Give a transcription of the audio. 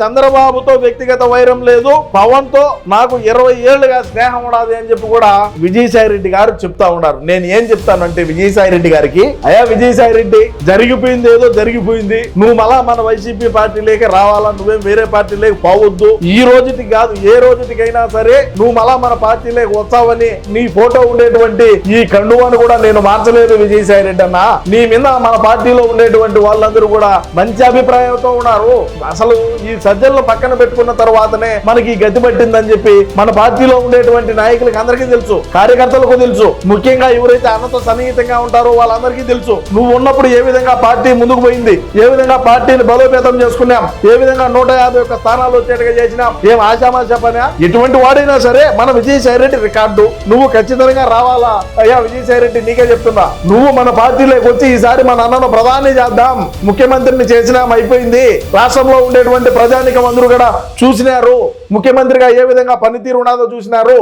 చంద్రబాబుతో వ్యక్తిగత వైరం లేదు. పవన్తో నాకు ఇరవై ఏళ్ళుగా స్నేహం ఉండదు అని చెప్పి కూడా విజయసాయి రెడ్డి గారు చెప్తా ఉన్నారు. నేను ఏం చెప్తానంటే విజయసాయి రెడ్డి గారికి అయ్యా విజయసాయి రెడ్డి జరిగిపోయింది ఏదో జరిగిపోయింది. నువ్వు మళ్ళా మన వైసీపీ పార్టీలోకి రావాలా? నువ్వేం వేరే పార్టీలోకి పోవద్దు. ఈ రోజుకి కాదు ఏ రోజుటికైనా సరే నువ్వు మళ్ళా మన పార్టీలోకి వస్తావని నీ ఫోటో ఉండేటువంటి ఈ కండువాను కూడా నేను మార్చలేదు విజయసాయి రెడ్డి అన్న. నీ మీద మన పార్టీలో ఉండేటువంటి వాళ్ళందరూ కూడా మంచి అభిప్రాయంతో ఉన్నారు. అసలు ఈ సజ్జలను పక్కన పెట్టుకున్న తర్వాతనే మనకి ఈ గతి పట్టిందని చెప్పి మన పార్టీలో ఉండేటువంటి నాయకులకు అందరికీ తెలుసు కార్యకర్తలకు తెలుసు. ముఖ్యంగా ఎవరైతే అన్నతో సన్నిహితంగా ఉంటారో వాళ్ళందరికీ తెలుసు. నువ్వు ఉన్నప్పుడు ఏ విధంగా పార్టీ ముందుకు పోయింది? ఏ విధంగా పార్టీని బలోపేతం చేసుకున్నాం? ఏ విధంగా నూట యాభై ఒక్క స్థానాలు వచ్చేట్టుగా చేసినాం? ఏం ఆశామాషా పనా? ఎటువంటి వాడైనా సరే మన విజయసాయి రెడ్డి రికార్డు. నువ్వు ఖచ్చితంగా రావాలా? అయ్యా విజయసాయి రెడ్డి నీకే చెప్తున్నా. నువ్వు మన పార్టీలోకి వచ్చి ఈసారి మన అన్నను ప్రధాని చేద్దాం. ముఖ్యమంత్రిని చేసినాం అయిపోయింది. రాష్ట్రంలో ఉండేటువంటి ప్రజానికం అందరూ కూడా చూసినారు. ముఖ్యమంత్రిగా ఏ విధంగా పనితీరు ఉన్నదో చూసినారు.